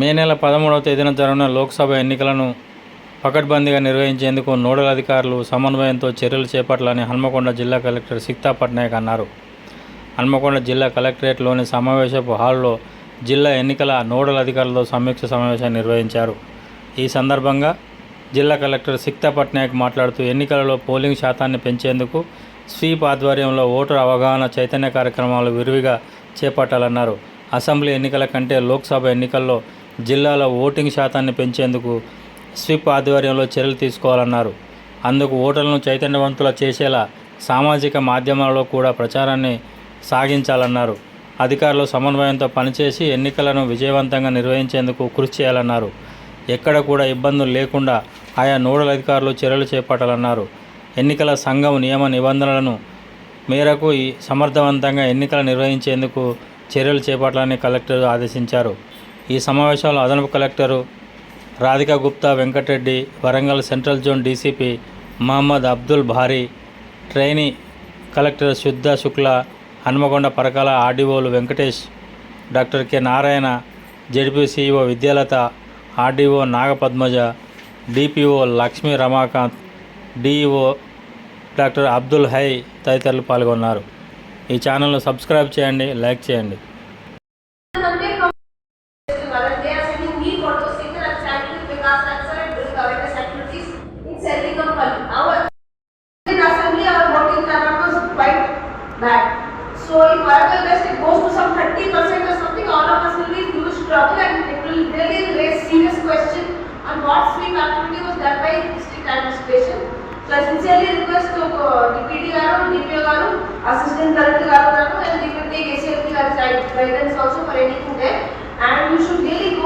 మే నెల పదమూడవ తేదీన జరగనున్న లోక్సభ ఎన్నికలను పకడ్బందీగా నిర్వహించేందుకు నోడల్ అధికారులు సమన్వయంతో చర్యలు చేపట్టాలని హన్మకొండ జిల్లా కలెక్టర్ సిక్తా పట్నాయక్ అన్నారు. హన్మకొండ జిల్లా కలెక్టరేట్లోని సమావేశపు హాల్లో జిల్లా ఎన్నికల నోడల్ అధికారులతో సమీక్ష సమావేశం నిర్వహించారు. ఈ సందర్భంగా జిల్లా కలెక్టర్ సిక్తా పట్నాయక్ మాట్లాడుతూ ఎన్నికలలో పోలింగ్ శాతాన్ని పెంచేందుకు స్వీప్ ఆధ్వర్యంలో ఓటర్ అవగాహన చైతన్య కార్యక్రమాలు విరివిగా చేపట్టాలన్నారు. అసెంబ్లీ ఎన్నికల కంటే లోక్సభ ఎన్నికల్లో జిల్లాలో ఓటింగ్ శాతాన్ని పెంచేందుకు స్విప్ ఆధ్వర్యంలో చర్యలు తీసుకోవాలన్నారు. అందుకు ఓటర్లను చైతన్యవంతుల చేసేలా సామాజిక మాధ్యమాలలో కూడా ప్రచారాన్ని సాగించాలన్నారు. అధికారులు సమన్వయంతో పనిచేసి ఎన్నికలను విజయవంతంగా నిర్వహించేందుకు కృషి చేయాలన్నారు. ఎక్కడ కూడా ఇబ్బందులు లేకుండా ఆయా నోడల్ అధికారులు చర్యలు చేపట్టాలన్నారు. ఎన్నికల సంఘం నియమ నిబంధనలను మేరకు ఈ సమర్థవంతంగా ఎన్నికలు నిర్వహించేందుకు చర్యలు చేపట్టాలని కలెక్టర్ ఆదేశించారు. ఈ సమావేశంలో అదనపు collector Radhika Gupta Venkatareddy Warangal central zone DCP Mohammed Abdul Bhari trainee collector Shuddha Shukla Hanmakonda Parakala ఆర్డీఓలు Venkatesh doctor K Narayana ZP CEO Vidyalatha RDO Nagapadmaja DPO Lakshmi Ramakant DEO doctor Abdul Hai తదితరులు పాల్గొన్నారు. ఈ ఛానల్ను subscribe చేయండి like చేయండి. District administration. So I sincerely request to uh, DPD garu, DPO garu, assistant collector garu garu and they will take ACLP garu guidance also for anything there. And you should really